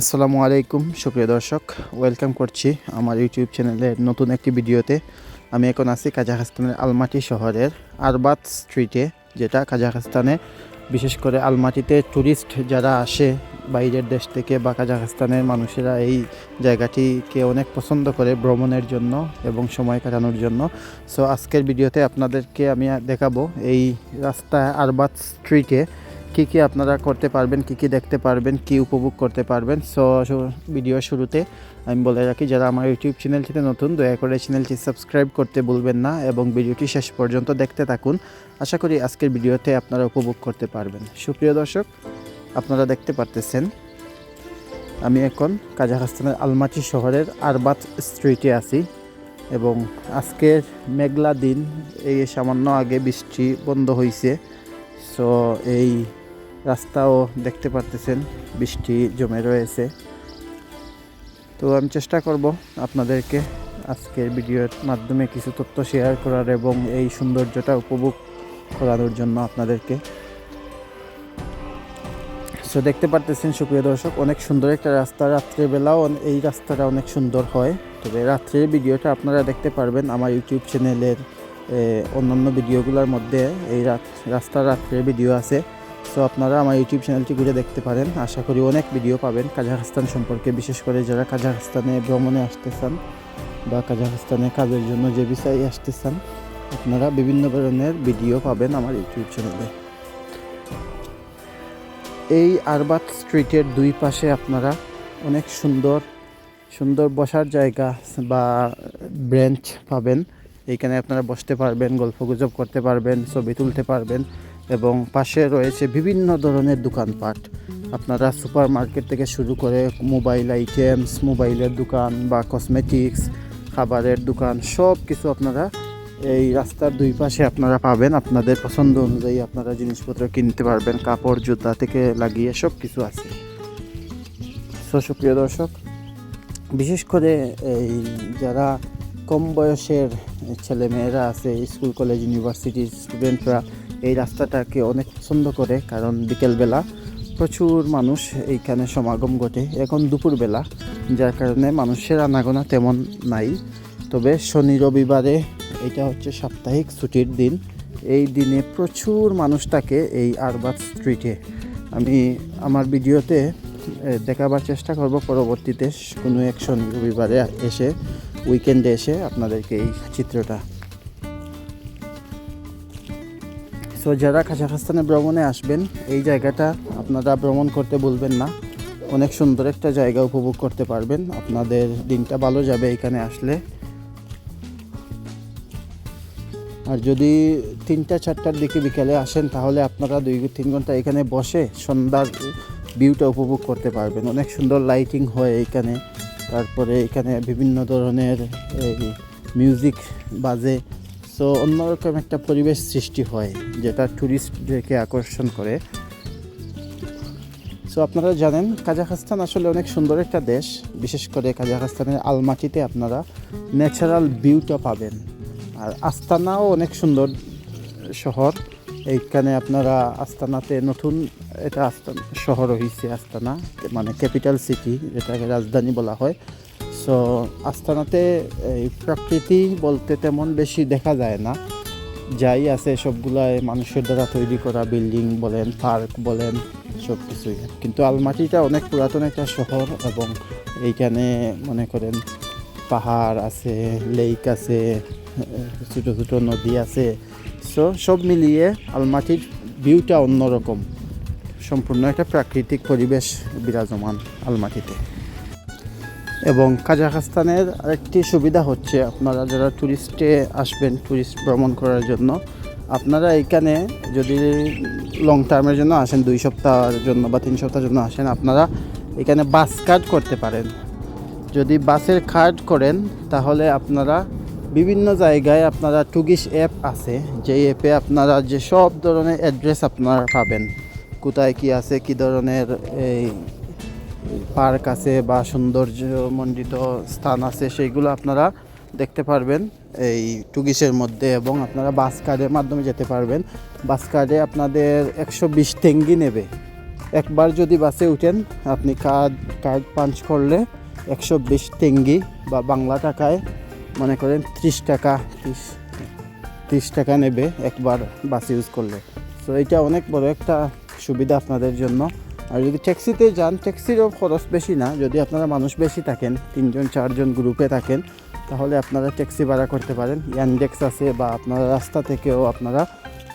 আসসালামু আলাইকুম, সুপ্রিয় দর্শক। ওয়েলকাম করছি আমার ইউটিউব চ্যানেলের নতুন একটি ভিডিওতে। আমি এখন আছি কাজাখস্তানের আলমাটি শহরের আরবাত স্ট্রিটে যেটা কাজাখস্তানে বিশেষ করে আলমাটিতে ট্যুরিস্ট যারা আসে বাইরের দেশ থেকে বা কাজাখস্তানের মানুষেরা এই জায়গাটিকে অনেক পছন্দ করে ভ্রমণের জন্য এবং সময় কাটানোর জন্য। সো আজকের ভিডিওতে আপনাদেরকে আমি দেখাবো এই রাস্তা আরবাত স্ট্রিটে কি কি আপনারা করতে পারবেন, কি কি দেখতে পারবেন, কি উপভোগ করতে পারবেন সো ভিডিও শুরুতে আমি বলে রাখি, যারা আমার ইউটিউব চ্যানেলটিতে নতুন, দয়া করে চ্যানেলটি সাবস্ক্রাইব করতে ভুলবেন না এবং ভিডিওটি শেষ পর্যন্ত দেখতে থাকুন। আশা করি আজকের ভিডিওতে আপনারা উপভোগ করতে পারবেন। সুপ্রিয় দর্শক, আপনারা দেখতে পারতেছেন, আমি এখন কাজাখস্তানের আলমাটি শহরের আরবাত স্ট্রিটে আছি এবং আজকের মেঘলা দিন, এই সামান্য আগে বৃষ্টি বন্ধ হয়েছে সো এই রাস্তাও দেখতে পারতেছেন, বৃষ্টি জমে রয়েছে। তো আমি চেষ্টা করব আপনাদেরকে আজকের ভিডিওর মাধ্যমে কিছু তথ্য শেয়ার করার এবং এই সৌন্দর্যটা উপভোগ করানোর জন্য আপনাদেরকে। সো দেখতে পারতেছেন, সুপ্রিয় দর্শক, অনেক সুন্দর একটা রাস্তা। রাত্রেবেলাও এই রাস্তাটা অনেক সুন্দর হয়। তবে রাত্রের ভিডিওটা আপনারা দেখতে পারবেন আমার ইউটিউব চ্যানেলের অন্যান্য ভিডিওগুলোর মধ্যে। এই রাস্তার রাত্রের ভিডিও আছে। সো আপনারা আমার ইউটিউব চ্যানেলটি ঘুরে দেখতে পারেন। আশা করি অনেক ভিডিও পাবেন কাজাখস্তান সম্পর্কে, বিশেষ করে যারা কাজাখস্তানে ভ্রমণে আসতে চান বা কাজাখস্তানে কাজের জন্য যে বিষয়ে আসতে চান আপনারা বিভিন্ন ধরনের ভিডিও পাবেন আমার ইউটিউব চ্যানেলে এই আরবাত স্ট্রিটের দুই পাশে আপনারা অনেক সুন্দর সুন্দর বসার জায়গা বা ব্রেঞ্চ পাবেন। এইখানে আপনারা বসতে পারবেন গল্প গুজব করতে পারবেন, ছবি তুলতে পারবেন। এবং পাশে রয়েছে বিভিন্ন ধরনের দোকানপাট। আপনারা সুপার মার্কেট থেকে শুরু করে মোবাইল আইটেমস, মোবাইলের দোকান বা কসমেটিক্স, খাবারের দোকান সব কিছু আপনারা এই রাস্তার দুই পাশে আপনারা পাবেন। আপনাদের পছন্দ অনুযায়ী আপনারা জিনিসপত্র কিনতে পারবেন, কাপড়, জুতা থেকে লাগিয়ে সব কিছু আছে। সো সুপ্রিয় দর্শক, বিশেষ করে এই যারা কম বয়সের ছেলেমেয়েরা আছে, স্কুল, কলেজ, ইউনিভার্সিটির স্টুডেন্টরা এই রাস্তাটাকে অনেক পছন্দ করে, কারণ বিকেলবেলা প্রচুর মানুষ এইখানে সমাগম ঘটে। এখন দুপুরবেলা, যার কারণে মানুষের আনাগোনা তেমন নাই। তবে শনি রবিবারে এটা হচ্ছে সাপ্তাহিক ছুটির দিন। এই দিনে প্রচুর মানুষ থাকে এই আরবাদ স্ট্রিটে। আমি আমার ভিডিওতে দেখাবার চেষ্টা করব পরবর্তীতে কোনো এক শনি রবিবারে এসে, উইকেন্ডে এসে আপনাদেরকে এই চিত্রটা সো যারা কাজাখস্তানে ভ্রমণে আসবেন, এই জায়গাটা আপনারা ভ্রমণ করতে বলবেন না। অনেক সুন্দর একটা জায়গা উপভোগ করতে পারবেন। আপনাদের দিনটা ভালো যাবে এখানে আসলে। আর যদি তিনটা, চারটার দিকে বিকেলে আসেন, তাহলে আপনারা দুই, তিন ঘণ্টা এখানে বসে সন্ধ্যার ভিউটা উপভোগ করতে পারবেন। অনেক সুন্দর লাইটিং হয় এখানে। তারপরে এখানে বিভিন্ন ধরনের মিউজিক বাজে। সো অন্যরকম একটা পরিবেশ সৃষ্টি হয়, যেটা ট্যুরিস্টদেরকে আকর্ষণ করে। সো আপনারা জানেন, কাজাখস্তান আসলে অনেক সুন্দর একটা দেশ। বিশেষ করে কাজাখস্তানের আলমাটিতে আপনারা ন্যাচারাল ভিউটা পাবেন। আর আস্তানাও অনেক সুন্দর শহর। এইখানে আপনারা আস্তানাতে নতুন এটা আস্তানা শহর হয়েছে আস্তানা মানে ক্যাপিটাল সিটি যেটাকে রাজধানী বলা হয়। সো আস্তানাতে এই প্রকৃতি বলতে তেমন বেশি দেখা যায় না। যাই আছে সবগুলাই মানুষের দ্বারা তৈরি করা বিল্ডিং বলেন, পার্ক বলেন সব কিছুই কিন্তু আলমাটিটা অনেক পুরাতন একটা শহর এবং এইখানে মনে করেন পাহাড় আছে, লেক আছে, ছোটো ছোটো নদী আছে। সো সব মিলিয়ে আলমাটির ভিউটা অন্যরকম। সম্পূর্ণ একটা প্রাকৃতিক পরিবেশ বিরাজমান আলমাটিতে এবং কাজাখস্তানের আরেকটি সুবিধা হচ্ছে আপনারা যারা ট্যুরিস্টে আসবেন ট্যুরিস্ট ভ্রমণ করার জন্য, আপনারা এখানে যদি লং টার্মের জন্য আসেন, দুই সপ্তাহের জন্য বা তিন সপ্তাহের জন্য আসেন, আপনারা এখানে বাস কার্ড করতে পারেন। যদি বাসের কার্ড করেন, তাহলে আপনারা বিভিন্ন জায়গায় আপনারা টুগিশ অ্যাপ আছে যে অ্যাপে আপনারা যে সব ধরনের অ্যাড্রেস আপনারা পাবেন। কোথায় কি আছে, কি ধরনের এই পার্ক আছে বা সৌন্দর্যমণ্ডিত স্থান আছে, সেইগুলো আপনারা দেখতে পারবেন এই টুগিসের মধ্যে এবং আপনারা বাস কার্ডের মাধ্যমে যেতে পারবেন। বাস কার্ডে আপনাদের একশো বিশ টেঙ্গি নেবে। একবার যদি বাসে উঠেন, আপনি কার্ড কার্ড পাঞ্চ করলে একশো বিশ টেঙ্গি বা বাংলা টাকায় মনে করেন ত্রিশ টাকা, ত্রিশ ত্রিশ টাকা নেবে একবার বাস ইউজ করলে। তো এটা অনেক বড় একটা সুবিধা আপনাদের জন্য। আর যদি ট্যাক্সিতে যান, ট্যাক্সিরও খরচ বেশি না। যদি আপনারা মানুষ বেশি থাকেন, তিনজন, চারজন গ্রুপে থাকেন, তাহলে আপনারা ট্যাক্সি ভাড়া করতে পারেন। ইয়ানডেক্স আছে বা আপনারা রাস্তা থেকেও আপনারা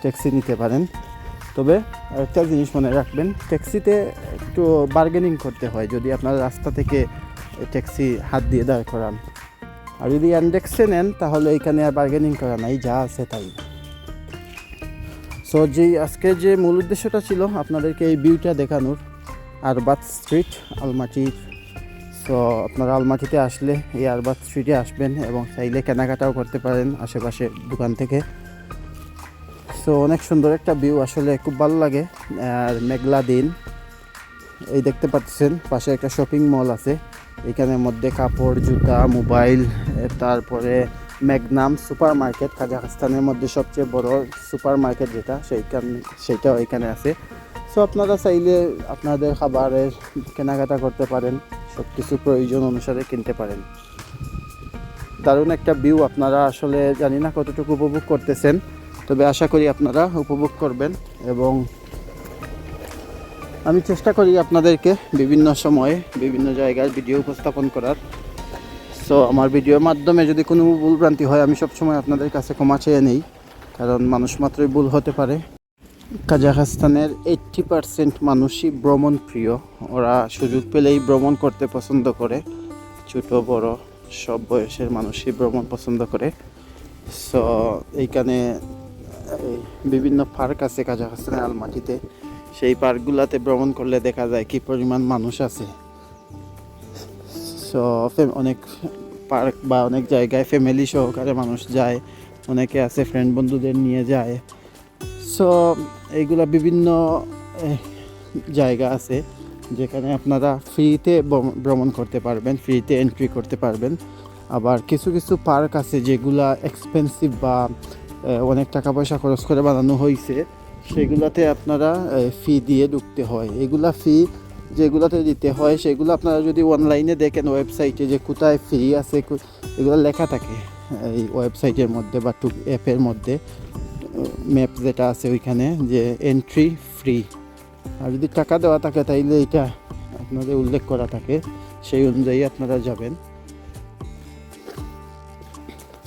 ট্যাক্সি নিতে পারেন। তবে একটা জিনিস মনে রাখবেন, ট্যাক্সিতে একটু বার্গেনিং করতে হয়, যদি আপনারা রাস্তা থেকে ট্যাক্সি হাত দিয়ে দাঁড় করান। আর যদি ইয়ানডেক্সে নেন, তাহলে এখানে আর বার্গেনিং করা নাই, যা আছে তাই। সো যে আজকে যে মূল উদ্দেশ্যটা ছিল আপনাদেরকে এই ভিউটা দেখানোর আরবাত স্ট্রিট আলমাটির সো আপনারা আলমাটিতে আসলে এই আরবাত স্ট্রিটে আসবেন এবং চাইলে কেনাকাটাও করতে পারেন আশেপাশে দোকান থেকে। সো অনেক সুন্দর একটা ভিউ আসলে খুব ভালো লাগে। আর মেঘলা দিন। এই দেখতে পাচ্ছেন, পাশে একটা শপিং মল আছে। এখানের মধ্যে কাপড়, জুতা মোবাইল তারপরে ম্যাগনাম সুপার মার্কেট কাজাখস্তানের মধ্যে সবচেয়ে বড় সুপার মার্কেট যেটা, সেইখান সেইটাও এখানে আছে। সো আপনারা চাইলে আপনাদের খাবারের কেনাকাটা করতে পারেন সব কিছু প্রয়োজন অনুসারে কিনতে পারেন। দারুণ একটা ভিউ আপনারা আসলে জানি না কতটুকু উপভোগ করতেছেন, তবে আশা করি আপনারা উপভোগ করবেন এবং আমি চেষ্টা করি আপনাদেরকে বিভিন্ন সময়ে বিভিন্ন জায়গার ভিডিও উপস্থাপন করার। সো আমার ভিডিওর মাধ্যমে যদি কোনো ভুলভ্রান্তি হয়, আমি সবসময় আপনাদের কাছে ক্ষমা চেয়ে নেই। কারণ মানুষ মাত্রই ভুল হতে পারে। কাজাখস্তানের এইট্টি পারসেন্ট মানুষই ভ্রমণ প্রিয়। ওরা সুযোগ পেলেই ভ্রমণ করতে পছন্দ করে। ছোট, বড়, সব বয়সের মানুষই ভ্রমণ পছন্দ করে। সো এইখানে, এই বিভিন্ন পার্ক আছে কাজাখস্তানের আলমাটিতে। সেই পার্কগুলোতে ভ্রমণ করলে দেখা যায় কি পরিমাণ মানুষ আছে। সো অনেক পার্ক বা অনেক জায়গায় ফ্যামিলি সহকারে মানুষ যায়, অনেকে আছে ফ্রেন্ড বন্ধুদের নিয়ে যায়। সো এইগুলা বিভিন্ন জায়গা আছে যেখানে আপনারা ফ্রিতে ভ্রমণ করতে পারবেন ফ্রিতে এন্ট্রি করতে পারবেন। আবার কিছু কিছু পার্ক আছে যেগুলা এক্সপেন্সিভ বা অনেক টাকা পয়সা খরচ করে বানানো হয়েছে সেগুলাতে আপনারা ফি দিয়ে ঢুকতে হয়। এগুলা ফি যেগুলাতে দিতে হয়, সেগুলো আপনারা যদি অনলাইনে দেখেন ওয়েবসাইটে যে কোথায় ফ্রি আছে এগুলো লেখা থাকে। এই ওয়েবসাইটের মধ্যে বা টু অ্যাপের মধ্যে ম্যাপ যেটা আছে ওইখানে, যে এন্ট্রি ফ্রি আর যদি টাকা দেওয়া থাকে, তাইলে এটা আপনাদের উল্লেখ করা থাকে। সেই অনুযায়ী আপনারা যাবেন।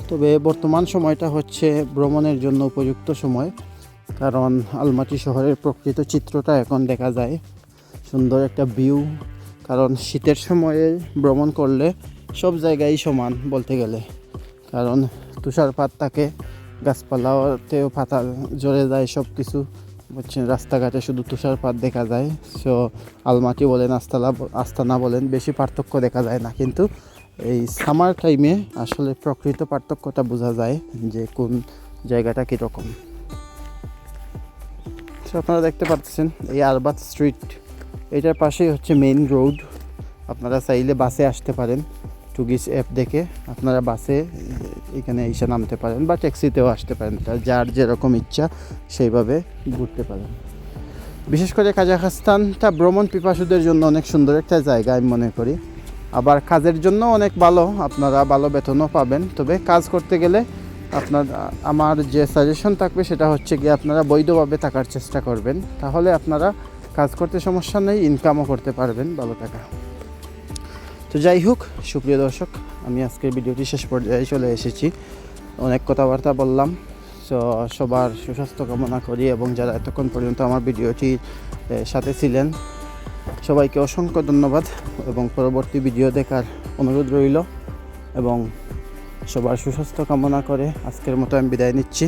তবে বর্তমান সময়টা হচ্ছে ভ্রমণের জন্য উপযুক্ত সময়। কারণ আলমাটি শহরের প্রকৃত চিত্রটা এখন দেখা যায়। সুন্দর একটা ভিউ কারণ শীতের সময়ে ভ্রমণ করলে সব জায়গায় সমান বলতে গেলে। কারণ তুষারপাত থাকে, গাছপালাতেও পাতা জ্বরে যায় সব কিছু বুঝছেন, রাস্তাঘাটে শুধু তুষারপাত দেখা যায়। সো আলমাটি বলেন, আস্তালা আস্তানা বলেন, বেশি পার্থক্য দেখা যায় না। কিন্তু এই সামার টাইমে আসলে প্রকৃত পার্থক্যটা বোঝা যায় যে কোন জায়গাটা কীরকম। সো আপনারা দেখতে পাচ্ছেন এই আরবাত স্ট্রিট এটার পাশেই হচ্ছে মেইন রোড আপনারা চাইলে বাসে আসতে পারেন, টুগিস অ্যাপ দেখে। আপনারা বাসে এখানে এসে নামতে পারেন বা ট্যাক্সিতেও আসতে পারেন। যার যেরকম ইচ্ছা সেইভাবে ঘুরতে পারেন। বিশেষ করে কাজাখস্তানটা ভ্রমণ পিপাসুদের জন্য অনেক সুন্দর একটা জায়গা আমি মনে করি। আবার কাজের জন্য অনেক ভালো, আপনারা ভালো বেতনও পাবেন। তবে কাজ করতে গেলে আপনার, আমার যে সাজেশন থাকবে সেটা হচ্ছে গিয়ে আপনারা বৈধভাবে থাকার চেষ্টা করবেন। তাহলে আপনারা কাজ করতে সমস্যা নেই ইনকামও করতে পারবেন ভালো টাকা। তো যাই হোক, সুপ্রিয় দর্শক, আমি আজকের ভিডিওটি শেষ পর্যায়ে চলে এসেছি। অনেক কথাবার্তা বললাম, তো সবার সুস্বাস্থ্য কামনা করি এবং যারা এতক্ষণ পর্যন্ত আমার ভিডিওটি সাথে ছিলেন, সবাইকে অসংখ্য ধন্যবাদ এবং পরবর্তী ভিডিও দেখার অনুরোধ রইল এবং সবার সুস্বাস্থ্য কামনা করে আজকের মতো আমি বিদায় নিচ্ছি।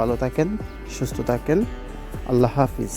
ভালো থাকেন, সুস্থ থাকেন, আল্লাহ হাফিজ।